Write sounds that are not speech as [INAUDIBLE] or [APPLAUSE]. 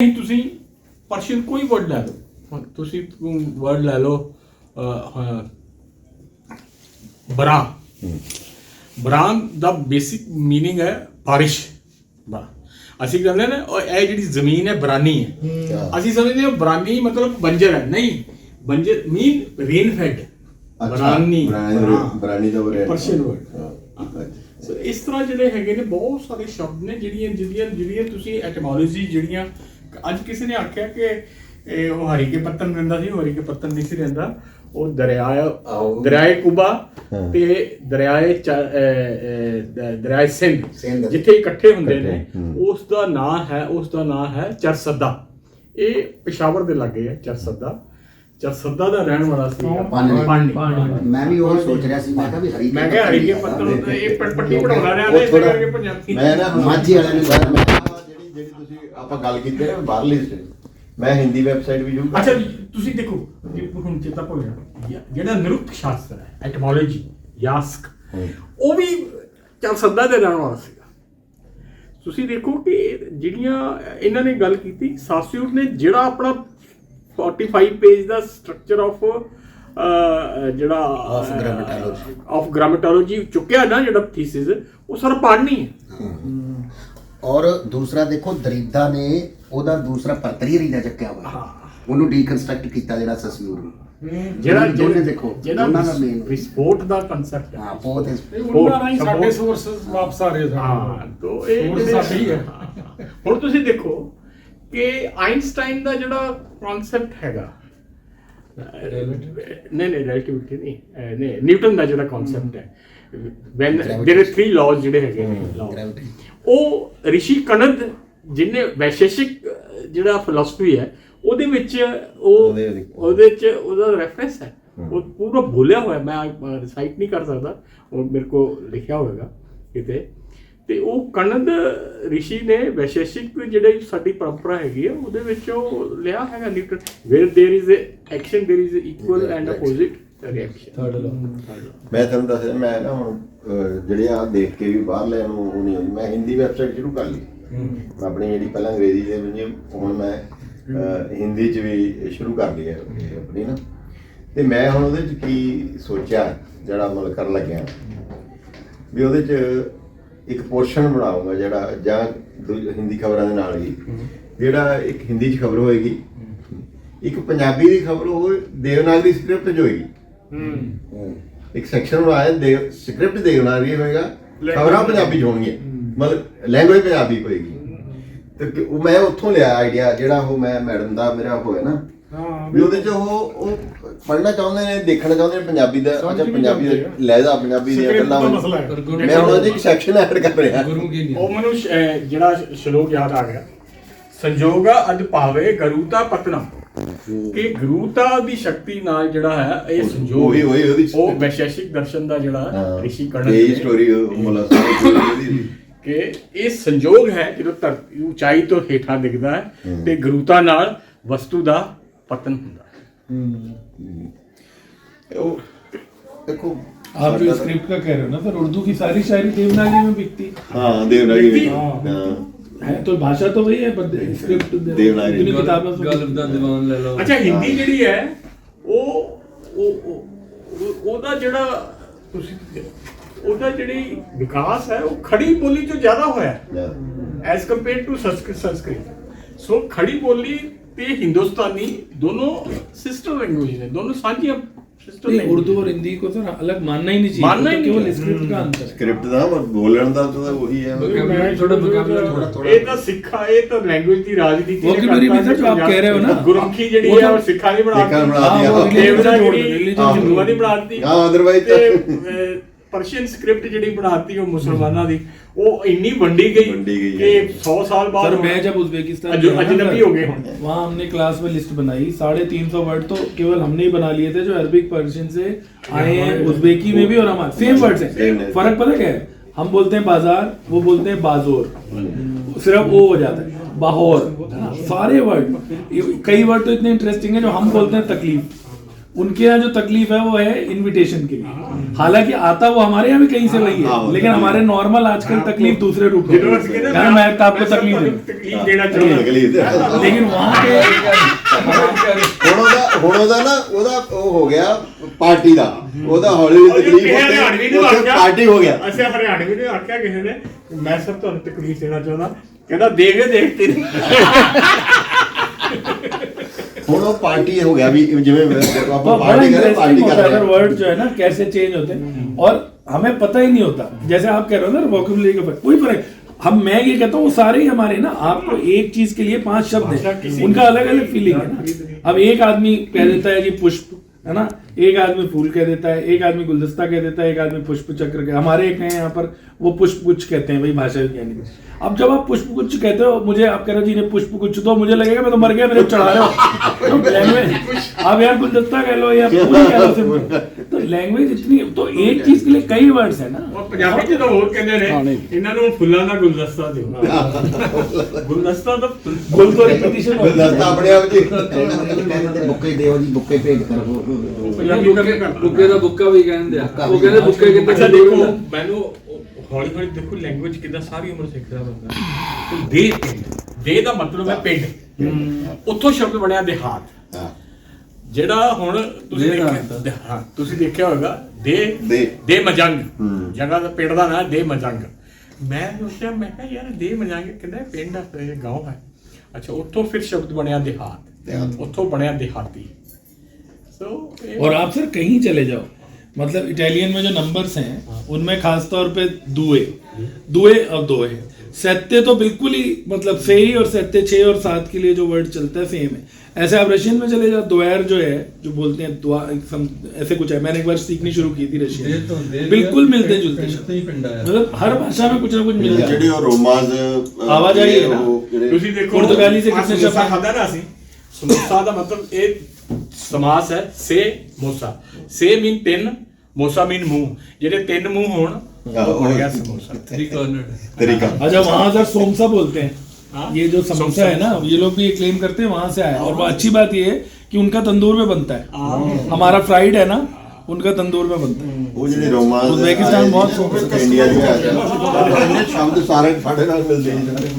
ਨਹੀਂ ਤੁਸੀਂ ਪਰਸ਼ੀਅਨ ਕੋਈ ਵਰਡ ਲੈ ਲਓ। ਹੁਣ ਤੁਸੀਂ ਵਰਡ ਲੈ ਲਓ ਬਰਾ ਬਰਾਂ ਦਾ ਬੇਸਿਕ ਮੀਨਿੰਗ ਹੈ ਬਾਰਿਸ਼। ਬਾ ਅਸੀਂ ਕਹਿੰਦੇ ਨੇ ਉਹ ਇਹ ਜਿਹੜੀ ਜ਼ਮੀਨ ਹੈ ਬਰਾਨੀ ਹੈ। ਅਸੀਂ ਸਮਝਦੇ ਹਾਂ ਬਰਾਨੀ ਮਤਲਬ ਬੰਜਰ ਹੈ। ਨਹੀਂ ਬੰਜਰ ਮੀਨ ਰੇਨ ਫੈਡ ਬਰਾਨੀ। ਬਰਾਨੀ ਦਾ ਵਰੇ ਪਰਸ਼ੀਅਨ ਵਰਡ ਸੋ ਇਸ ਤਰ੍ਹਾਂ ਜਿਹੜੇ ਹੈਗੇ ਨੇ ਬਹੁਤ ਸਾਰੇ ਸ਼ਬਦ ਨੇ ਜਿਹੜੀਆਂ ਜਿਹੜੀਆਂ ਜਿਹੜੀਆਂ ਤੁਸੀਂ ਐਟਮੋਲੋਜੀ ਜਿਹੜੀਆਂ ਅੱਜ ਕਿਸੇ ਨੇ ਆਖਿਆ ਕਿ ਇਹ ਉਹ ਹਰੀ ਕੇ ਪੱਤਨ ਰਹਿੰਦਾ ਸੀ ਉਹ ਹਰੀ ਕੇ ਪੱਤਨ ਨਹੀਂ ਸੀ ਰਹਿੰਦਾ ਉਹ ਦਰਿਆ। ਦਰਿਆਏ ਕੁਬਾ। ਤੇ ਦਰਿਆਏ ਦਰਿਆਏ ਸਿੰਧ। ਜਿੱਥੇ ਇਕੱਠੇ ਹੁੰਦੇ ਨੇ। ਉਸ ਦਾ ਨਾਂ ਹੈ ਉਸ ਦਾ ਨਾਂ ਹੈ ਚਰਸਦਾ ਇਹ ਪਿਸ਼ਾਵਰ ਦੇ ਲਾਗੇ ਹੈ ਚਰਸਦਾ ਚਰਸਦਾ ਦਾ ਰਹਿਣ ਵਾਲਾ ਸੀ ਪਾਣੀ। ਪਾਣੀ ਮੈਂ ਵੀ ਉਹ ਸੋਚ ਰਿਹਾ ਸੀ ਮੈਂ ਕਿਹਾ ਵੀ ਹਰੀ ਮੈਂ ਕਿਹਾ ਹਰੀ ਕੇ ਪੱਤਨ ਇਹ ਪੱਟੀ ਪੜਾਉਣਾ ਰਿਹਾ ਨੇ ਇਸ ਕਰਕੇ ਪੰਜਾਬੀ ਮੈਂ ਨਾ ਮਾਝੀ ਵਾਲਿਆਂ ਨੇ ਬਾਹਰ ਮੈਂ ਜਿਹੜੀ ਜਿਹੜੀ ਤੁਸੀਂ ਆਪਾਂ ਗੱਲ ਕੀਤੀ ਨਾ ਬਾਹਰਲੀ ਸਟੇਟ ਮੈਂ ਹਿੰਦੀ ਵੈਬਸਾਈਟ ਵੀ ਯੂਜ਼ ਅੱਛਾ ਜੀ, ਤੁਸੀਂ ਦੇਖੋ ਜੇ ਹੁਣ ਚੇਤਾ ਭੁੱਲ ਗਿਆ। ਜਿਹੜਾ ਨਿਰੁਕਤ ਸ਼ਾਸਤਰ ਹੈ ਐਟਮੋਲੋਜੀ ਯਾਸਕ ਹੂੰ। ਉਹ ਵੀ ਚੱਲ ਸੱਦਾ ਦੇ ਰਹਿਣ ਵਾਲਾ ਸੀਗਾ। ਤੁਸੀਂ ਦੇਖੋ ਕਿ ਜਿਹੜੀਆਂ ਇਹਨਾਂ ਨੇ ਗੱਲ ਕੀਤੀ ਸਾਸਿਊਰ ਨੇ ਜਿਹੜਾ ਆਪਣਾ 45 ਪੇਜ ਦਾ ਸਟਰਕਚਰ ਆਫ ਜਿਹੜਾ Of grammatology. ਆਫ ਗ੍ਰਾਮੈਟੋਲੋਜੀ ਚੁੱਕਿਆ ਨਾ ਜਿਹੜਾ ਥੀਸਿਸ ਉਹ ਸਾਰਾ ਪੜ੍ਹਨੀ ਹੈ। ਔਰ ਦੂਸਰਾ ਦੇਖੋ ਦਰੀਦਾ ਨੇ ਉਹਦਾ ਦੂਸਰਾ ਪਰਤਰੀ ਰੀਦਾ ਚੱਕਿਆ ਹੋਇਆ। ਹਾਂ। ਉਹਨੂੰ ਡੀਕਨਸਟਰਕਟ ਕੀਤਾ ਜਿਹੜਾ ਸਸਯੂਰ ਨੂੰ ਜਿਹੜਾ ਦੋਨੇ ਦੇਖੋ, ਜਿਹੜਾ ਦਾ main- ਵਿਸਫੋਟ ਦਾ ਕਨਸੈਪਟ ਹੈ ਹਾਂ ਬਹੁਤ ਇਸ ਉਹਨਾਂ ਰਾਹੀਂ ਸਾਡੇ ਸੋਰਸਸ ਵਾਪਸ ਆ ਰਹੇ ਹਾਂ ਤੋਂ ਇਹ ਸਾਡੇ ਹੀ। ਹੈ। ਹੁਣ ਤੁਸੀਂ ਦੇਖੋ ਕਿ ਆਇਨਸਟਾਈਨ ਦਾ ਜਿਹੜਾ ਕਨਸੈਪਟ ਹੈਗਾ ਨਹੀਂ ਨਹੀਂ ਰਿਲੇਟਿਵਿਟੀ ਨਹੀਂ। ਅਹ, ਨਹੀਂ ਨਿਊਟਨ ਦਾ ਜਿਹੜਾ ਕਨਸੈਪਟ ਹੈ when there are three laws ਜਿਹੜੇ ਹੈਗੇ ਨੇ law, Gravity. ਉਹ ਰਿਸ਼ੀ ਕਨਦ ਜਿਹਨੇ ਵੈਸ਼ੇਸ਼ਿਕ ਜਿਹੜਾ ਫਿਲਾਸਫੀ ਹੈ ਉਹਦੇ ਵਿੱਚ ਉਹ ਉਹਦੇ ਵਿੱਚ। ਉਹਦੇ ਰੈਫਰੈਂਸ ਹੈ। ਉਹ ਪੂਰਾ ਬੋਲਿਆ ਹੋਇਆ ਮੈਂ ਰਿਸਾਈਟ ਨਹੀਂ ਕਰ ਸਕਦਾ। ਉਹ ਮੇਰੇ ਕੋ ਲਿਖਿਆ ਹੋਵੇਗਾ ਕਿਤੇ। ਤੇ ਉਹ ਕਨਦ ਰਿਸ਼ੀ ਨੇ ਵੈਸ਼ੇਸ਼ਿਕ ਜਿਹੜੀ ਸਾਡੀ ਪਰੰਪਰਾ ਹੈਗੀ ਹੈ ਉਹਦੇ ਵਿੱਚ ਉਹ ਲਿਆ ਹੈਗਾ Newton where there is action there is equal and opposite reaction third ਮੈਂ ਤੁਹਾਨੂੰ ਦੱਸਿਆ ਮੈਂ ਨਾ ਹੁਣ ਅਹ, ਜਿਹੜੇ ਆ ਦੇਖ ਕੇ ਵੀ ਬਾਹਰ ਲੈ ਨੂੰ ਉਹ ਨਹੀਂ ਹੋਈ ਮੈਂ ਹਿੰਦੀ ਵੈਬਸਾਈਟ ਸ਼ੁਰੂ ਕਰ ਲਈ ਮੈਂ ਆਪਣੀ ਜਿਹੜੀ ਪਹਿਲਾਂ ਅੰਗਰੇਜ਼ੀ ਦੇ ਵਿੱਚ ਹੁਣ ਮੈਂ ਅਹ, ਹਿੰਦੀ ਚ ਵੀ ਸ਼ੁਰੂ ਕਰ ਲਈ ਹੈ ਇਹ ਆਪਣੀ ਨਾ ਤੇ ਮੈਂ ਹੁਣ ਉਹਦੇ ਚ ਕੀ ਸੋਚਿਆ ਜਿਹੜਾ ਅਮਲ ਕਰਨ ਲੱਗਿਆ ਵੀ ਉਹਦੇ ਚ ਇੱਕ ਪੋਰਸ਼ਨ ਬਣਾਉਂਗਾ ਜਿਹੜਾ ਜਾਂ ਹਿੰਦੀ ਖਬਰਾਂ ਦੇ ਨਾਲ ਹੀ ਜਿਹੜਾ ਇੱਕ ਹਿੰਦੀ ਚ ਖਬਰ ਹੋਏਗੀ। ਇੱਕ ਪੰਜਾਬੀ ਦੀ ਖਬਰ ਉਹ ਦੇਵਨਾਗਰੀ ਸਕ੍ਰਿਪਟ ਚ ਹੋਏਗੀ। ਇੱਕ ਸੈਕਸ਼ਨ ਬਣਾਇਆ ਦੇ ਸਕ੍ਰਿਪਟ ਦੇਵਨਾਗਰੀ ਹੋਏਗਾ ਖਬਰਾਂ ਪੰਜਾਬੀ। ਚ ਹੋਣਗੀਆਂ। ਮਤਲਬ ਲੈਂਗੁਏਜ ਪੰਜਾਬੀ ਹੋਏਗੀ। ਤੇ ਉਹ ਮੈਂ ਉੱਥੋਂ ਲਿਆ ਆਈਡੀਆ ਜਿਹੜਾ ਉਹ ਮੈਂ ਮੈਡਮ ਦਾ ਮੇਰਾ ਹੋਇਆ ਨਾ ਹਾਂ ਵੀ ਉਹਦੇ ਚ ਉਹ ਉਹ ਪੜ੍ਹਨਾ ਚਾਹੁੰਦੇ ਨੇ ਦੇਖਣਾ ਚਾਹੁੰਦੇ ਨੇ ਪੰਜਾਬੀ ਦਾ ਅੱਛਾ ਪੰਜਾਬੀ ਦਾ। ਲਹਿਜਾ ਪੰਜਾਬੀ ਦੀਆਂ ਗੱਲਾਂ ਦਾ। ਮੈਂ ਹੁਣ ਉਹਦੇ ਇੱਕ ਸੈਕਸ਼ਨ ਐਡ ਕਰ ਰਿਹਾ। ਉਹ ਮੈਨੂੰ ਜਿਹੜਾ ਸ਼ਲੋਕ ਯਾਦ ਆ ਗਿਆ। ਸੰਜੋਗਾ ਅਦ ਪਾਵੇ ਗਰੂਤਾ ਪਤਨਮ। ਕਿ ਗਰੂਤਾ ਦੀ ਸ਼ਕਤੀ ਨਾਲ ਜਿਹੜਾ ਹੈ ਇਹ ਸੰਜੋਗ ਉਹੀ- ਉਹੀ ਉਹਦੀ ਉਹ ਵੈਸ਼ੇਸ਼ਿਕ ਦਰਸ਼ਨ ਦਾ ਜਿਹੜਾ ਰਿਸ਼ੀ ਕਣਕ ਇਹ ਨੇ ਸਟੋਰੀ ਮੁੱਲਾ ਸਾਹਿਬ ਦੀ ਕਿ ਇਹ ਸੰਜੋਗ ਹੈ ਜਦੋਂ ਧਰਤੀ ਉਚਾਈ ਤੋਂ ਹੇਠਾਂ ਦਿਖਦਾ ਹੈ ਤੇ ਗਰੂਤਾ ਨਾਲ ਵਸਤੂ ਦਾ ਪਤਨ ਹੁੰਦਾ ਹੈ ਉਹ ਦੇਖੋ आप जो स्क्रिप्ट का कह रहे हो ना सर उर्दू की सारी शायरी देवनागरी में बिकती ਹਾਂ ਦੇਵਨਾਗਰੀ बिकती? ਹਾਂ है तो भाषा तो वही है पर स्क्रिप्ट देवनागरी। इतनी किताबों से ਗਲਬ ਦਾ ਦੀਵਾਨ ਲੈ ਲਓ ਅੱਛਾ ਹਿੰਦੀ ਜਿਹੜੀ ਹੈ ਉਹ ਉਹ ਉਹ- ਉਹ- ਉਹਦਾ ਜਿਹੜਾ ਤੁਸੀਂ ਉਹਦਾ ਜਿਹੜੀ ਵਿਕਾਸ ਹੈ ਉਹ ਖੜੀ ਬੋਲੀ ਤੋਂ ਜ਼ਿਆਦਾ ਹੋਇਆ ਹੈ as compare to Sanskrit Sanskrit so Khari Boli ਤੇ ਹਿੰਦੁਸਤਾਨੀ ਦੋਨੋਂ ਸਿਸਟਰ ਲੈਂਗੁਏਜ ਨੇ ਦੋਨੋਂ ਸਾਂਝੀਆਂ ਸਿਸਟਰ नहीं उर्दू और हिंदी को सर अलग मानना ही नहीं चाहिए मानना वो ही तो नहीं केवल है। स्क्रिप्ट का अंतर है ਸਕ੍ਰਿਪਟ ਦਾ ਪਰ ਬੋਲਣ ਦਾ ਤਾਂ ਉਹੀ ਹੈ Vocabulary ਥੋੜਾ vocabulary ਥੋੜਾ ਇਹ ਤਾਂ ਸਿੱਖਾ ਇਹ ਤਾਂ ਲੈਂਗੁਏਜ ਦੀ ਰਾਜਨੀਤੀ ਨੇ Vocabulary ਕਰਤਾ ਵੀ ਸਰ ਜੋ ਆਪ ਕਹਿ ਰਹੇ ਹੋ ਨਾ। ਗੁਰਮੁਖੀ ਜਿਹੜੀ ਉਹ ਹੈ ਉਹ ਤਾਂ- ਸਿੱਖਾਂ ਦੀ ਬਣਾ ਸਿੱਖਾਂ ਨੇ ਬਣਾ हाँ, दिया, वो हाँ। religion से जोड़ दो, ਦੇਵਨਾਗਰੀ religion से जोड़ ਹਿੰਦੂਆਂ ਦੀ दो। ਬਣਾ ਦਿੱਤੀ ਹਾਂ, otherwise ਤੇ ਪਰਸ਼ੀਅਨ ਸਕ੍ਰਿਪਟ ਜਿਹੜੀ ਬਣਾਤੀ ਉਹ ਮੁਸਲਮਾਨਾਂ ਦੀ ਉਹ ਇੰਨੀ ਵੰਡੀ ਗਈ ਵੰਡੀ ਗਈ ਕਿ ਹੈ। 100 ਸਾਲ ਬਾਅਦ सर मैं जब उज्बेकिस्तान अज- गया ना अजनबी सर, हो गए हम। वहाँ हमने क्लास में लिस्ट बनाई साढ़े तीन सौ वर्ड तो केवल हमने ही बना लिए थे जो अरबिक पर्शियन से आए हैं उज्बेकी में भी और हमारे सेम वर्ड्स Same हैं है। फर्क पता क्या है हम बोलते हैं बाजार वो बोलते हैं बाजोर सिर्फ वो हो जाता है बाहौर है ना? सारे वर्ड कई वर्ड तो इतने इंटरेस्टिंग है जो हम बोलते हैं तकलीफ उनके यहाँ जो तकलीफ है वो है इनविटेशन के लिए हालांकि आता वो हमारे यहाँ भी कहीं से वही हाँ, है वो लेकिन हमारे नॉर्मल आजकल तकलीफ दूसरे रूप में ਜਦੋਂ ਅਸੀਂ ਕਹਿੰਦੇ कहना मैं तो आपको तकलीफ दूं ਤਕਲੀਫ ਦੇਣਾ ਚਾਹੁੰਦਾ ਤਕਲੀਫ ਦੇ लेकिन वहाँ पे ਹੁਣ ਉਹਦਾ ਹੁਣ ਉਹਦਾ ਨਾ ਉਹਦਾ ਉਹ ਹੋ ਗਿਆ ਪਾਰਟੀ ਦਾ ਉਹਦਾ ਹੌਲੀ ਹੌਲੀ ਤਕਲੀਫ ਕਿਸੇ ਹਰਿਆਣਵੀ ਉੱਥੇ ਨੇ ਉੱਥੇ ਆਖਿਆ ਪਾਰਟੀ ਹੋ ਗਿਆ ਅਸੀਂ ਹਰਿਆਣਵੀ ਨੇ ਆਖਿਆ ਕਿਸੇ ਨੇ ਮੈਂ ਸਭ ਤੁਹਾਨੂੰ ਤਕਲੀਫ ਦੇਣਾ ਚਾਹੁੰਦਾ ਕਹਿੰਦਾ ਦੇਖ ਦੇਖ ਤੇਰੀ ਹੁਣ ਉਹ ਪਾਰਟੀ ਹੋ ਗਿਆ ਵੀ ਜਿਵੇਂ ਆਪਾਂ कैसे चेंज होते हैं। और हमें पता ही नहीं होता। जैसे आप कह रहे हो ना वोकेबुलरी कोई फ़र्क हम मैं ये कहता हूँ वो सारे ही हमारे ना आपको एक चीज़ के लिए पाँच शब्द है। उनका अलग अलग फीलिंग है ना। अब एक आदमी कह देता है जी पुष्प है ना? एक आदमी फूल कह देता है एक आदमी गुलदस्ता कह देता है एक आदमी पुष्प चक्र कह हमारे एक हैं यहाँ पर वो पुष्प गुच्छ कहते हैं भाई भाषा विज्ञानी में अब जब आप पुष्प गुच्छ कहते हो मुझे आप कह रहे हो जी ने पुष्प गुच्छ तो मुझे लगेगा मैं तो मर गया मेरे को चढ़ा रहे हो लैंग्वेज आप यार गुलदस्ता कह लो या फूल कह लो सिर्फ तो लैंग्वेज इतनी तो एक चीज के लिए कई वर्ड्स है [LAUGHS] ना ਉਹ [LAUGHS] ਪੰਜਾਬੀ ਚ ਤਾਂ ਹੋਰ ਕਹਿੰਦੇ ਨੇ ਇਹਨਾਂ ਨੂੰ ਫੁੱਲਾਂ ਦਾ ਗੁਲਦਸਤਾ ਦਿਓ ਗੁਲਦਸਤਾ ਤਾਂ गुल तो रिपीटिशन ਗੁਲਦਸਤਾ ਆਪਣੇ ਆਪ ਜੀ ਕਹਿੰਦੇ ਬੁੱਕੇ ਦਿਓ ਜੀ ਬੁੱਕੇ ਭੇਜ ਕਰੋ ਪੰਜਾਬੀ ਦਾ ਬੁੱਕੇ ਦਾ ਬੁੱਕਾ ਵੀ ਕਹਿੰਦੇ ਆ। ਉਹ ਕਹਿੰਦੇ ਬੁੱਕੇ ਕਿੱਥੇ ਅੱਛਾ ਦੇਖੋ ਮੈਨੂੰ ਹੌਲੀ ਹੌਲੀ ਦੇਖੋ ਲੈਂਗੁਏਜ ਕਿਦਾਂ ਸਾਰੀ ਉਮਰ ਸਿੱਖਦਾ ਬੰਦਾ। ਦੇ ਦੇ ਦਾ ਮਤਲਬ ਹੈ ਪਿੰਡ। ਉੱਥੋਂ ਸ਼ਬਦ ਬਣਿਆ ਦੇਹਾਤ। ਜਿਹੜਾ ਹੁਣ ਤੁਸੀਂ ਦੇਖਿਆ ਤੁਸੀਂ ਦੇਖਿਆ ਹੋਵੇਗਾ ਦੇ ਦੇ। ਮਜੰਗ। ਜਗ੍ਹਾ ਦਾ ਪਿੰਡ ਦਾ ਨਾਮ ਦੇ ਮਜੰਗ। ਮੈਂ ਸੋਚਿਆ ਮੈਂ ਕਿਹਾ ਯਾਰ ਦੇ ਮਜੰਗ ਕਿੰਨਾ ਪਿੰਡ ਹੈ ਗਾਉਂ ਹੈ। ਅੱਛਾ ਉੱਥੋਂ ਫਿਰ ਸ਼ਬਦ ਬਣਿਆ ਦਿਹਾਤ। ਉੱਥੋਂ ਬਣਿਆ ਦਿਹਾਤੀ। ਸੋ और आप सर कहीं चले जाओ मतलब इटालियन में जो नंबर्स हैं उनमें खास तौर पे दुए दुए और दोए सत्य तो बिल्कुल ही मतलब से ही और सत्य छः और सात के लिए जो वर्ड चलता है सेम है ऐसे आप रशियन में चले जाओ दोयर जो है जो बोलते हैं दुआ सम, ऐसे कुछ है मैंने एक बार सीखनी शुरू की थी दे तो- दे रशियन दिया, बिल्कुल मिलते पिंड- जुलते पिंड शब्द। तो ही पिंड आया। मतलब हर भाषा में कुछ ना कुछ मिल जाता ਜਿਹੜੀ है ਉਹ ਰੋਮਾਜ਼ ਅਹ, ਆਵਾਜ਼ ਆਈ ਹੈ ਨਾ? ਉਹ ਜਿਹੜੇ- ਤੁਸੀਂ ਦੇਖੋ ਪੁਰਤਗਾਲੀ ਸੇ ਆਹ ਕਿਤਨੇ ਸਮੋਸਾ ਸ਼ਬਦ? ਖਾਦਾ ਨਾ ਅਸੀਂ ਸਮੋਸਾ ਦਾ ਮਤਲਬ ਇਹ ਸਮਾਸ ਹੈ ਸੇ ਮੋਸਾ ਸੇ ਮੀਨ ਤਿੰਨ ਮੋਸਾ ਮੀਨ ਮੂੰਹ ਜਿਹੜੇ ਤਿੰਨ ਮੂੰਹ ਹੋਣ ਹਾਂ, ਉਹ ਬਣ ਉਹ- ਗਿਆ ਸਮੋਸਾ थ्री कॉर्नर ਤਰੀਕਾ अच्छा वहां सर सोमसा बोलते हैं हाँ? ये जो समोसा है ना ये लोग भी ये क्लेम करते हैं वहां से आया और वो अच्छी बात ये है कि उनका तंदूर में बनता है हमारा फ्राइड है ना उनका तंदूर में बनता है ਉਹ ਜਿਹੜੇ ਰੋਮਾਜ਼ ਉਜ਼ਬੇਕਿਸਤਾਨ ਬਹੁਤ ਇੰਡੀਆ ਦੇ ਆ ਸ਼ਬਦ ਸਾਰੇ ਸਾਡੇ ਨਾਲ ਮਿਲਦੇ ਨੇ